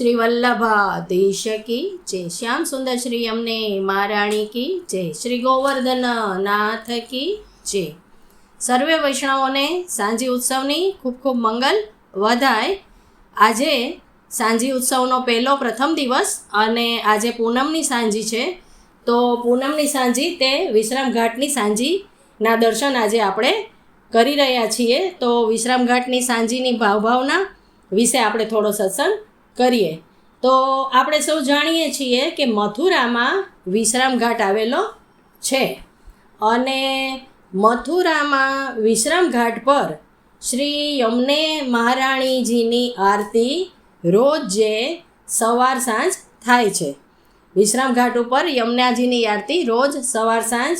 શ્રી વલ્લભાધીશ કી જય શ્યામ સુંદર શ્રી અમને મહારાણી કી જય શ્રી ગોવર્ધન નાથ કી જય સર્વે વૈષ્ણવોને સાંજી ઉત્સવની ખૂબ ખૂબ મંગલ વધાય આજે સાંજી ઉત્સવનો પહેલો પ્રથમ દિવસ અને આજે પૂનમની સાંજી છે. તો પૂનમની સાંજી તે વિશ્રામ ઘાટની સાંજીના દર્શન આજે આપણે કરી રહ્યા છીએ. તો વિશ્રામ ઘાટની સાંજીની ભાવભાવના વિશે આપણે થોડો સત્સંગ કરીએ. તો આપણે સૌ જાણીએ છીએ કે મથુરામાં વિશ્રામ ઘાટ આવેલો છે. અને મથુરામાં વિશ્રામ ઘાટ પર શ્રી યમને મહારાણીજીની આરતી રોજ સવાર સાંજ થાય છે. વિશ્રામ ઘાટ ઉપર યમુનાજીની આરતી રોજ સવાર સાંજ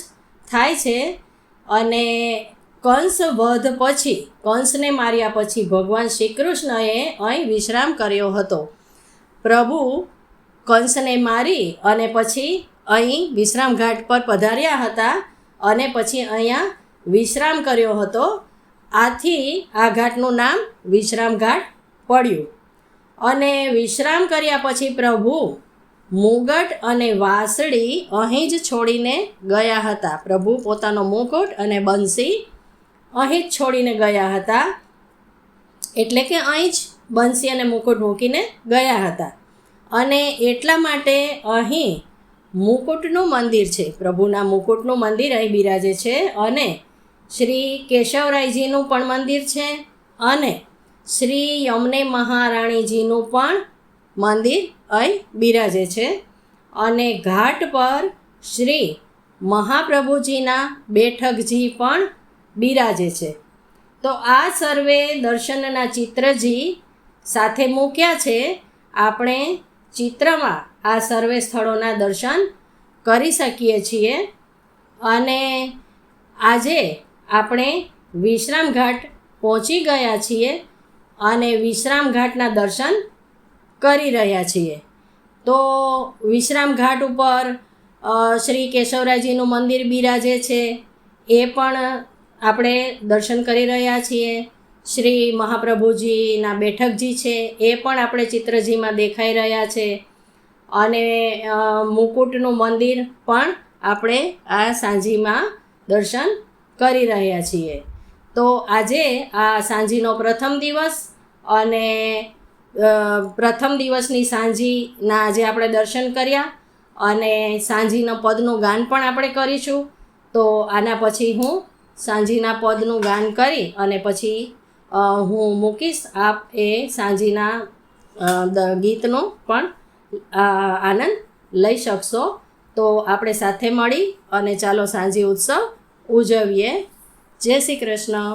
થાય છે. અને કંસ વધ પછી, કંસને માર્યા પછી ભગવાન શ્રી કૃષ્ણએ અહીં વિશ્રામ કર્યો હતો. પ્રભુ કંસને મારી અને પછી અહીં વિશ્રામ ઘાટ પર પધાર્યા હતા અને પછી અહીંયા વિશ્રામ કર્યો હતો. આથી આ ઘાટનું નામ વિશ્રામ ઘાટ પડ્યું. અને વિશ્રામ કર્યા પછી પ્રભુ મુગટ અને વાસળી અહીં જ છોડીને ગયા હતા. પ્રભુ પોતાનો મુકુટ અને બંસી અહીં જ છોડીને ગયા હતા. એટલે કે અહીં જ બંસી અને મુકુટ મૂકીને ગયા હતા. અને એટલા માટે અહીં મુકુટનું મંદિર છે. પ્રભુના મુકુટનું મંદિર અહીં બિરાજે છે અને શ્રી કેશવરાયજીનું પણ મંદિર છે અને શ્રી યમને મહારાણીજીનું પણ મંદિર અહીં બિરાજે છે. અને ઘાટ પર શ્રી મહાપ્રભુજીના બેઠકજી પણ બિરાજે છે. તો આ સર્વે દર્શનના ચિત્રજી સાથે મૂક્યા છે. આપણે ચિત્રમાં આ સર્વે સ્થળોના દર્શન કરી શકીએ છીએ. અને આજે આપણે વિશ્રામ ઘાટ પહોંચી ગયા છીએ અને વિશ્રામ ઘાટના દર્શન કરી રહ્યા છીએ. તો વિશ્રામ ઘાટ ઉપર શ્રી કેશવરાયજીનું મંદિર બિરાજે છે. એ પણ આપણે દર્શન કરી રહ્યા છીએ. શ્રી મહાપ્રભુજીના બેઠકજી છે, એ પણ આપણે ચિત્રજીમાં દેખાઈ રહ્યા છે. અને મુકુટનું મંદિર પણ આપણે આ સાંજીમાં દર્શન કરી રહ્યા છીએ. તો આજે આ સાંજીનો પ્રથમ દિવસ અને પ્રથમ દિવસની સાંજીના આજે આપણે દર્શન કર્યા અને સાંજીનો પદનું ગાન પણ આપણે કરીશું. તો આના પછી હું સાંજીના પદનું ગાન કરી અને પછી હું મૂકીશ આપ એ સાંજીના ગીતનો પણ આનંદ લઈ શકશો. તો આપણે સાથે મળી અને ચાલો સાંજી ઉત્સવ ઉજવીએ. જય શ્રી કૃષ્ણ.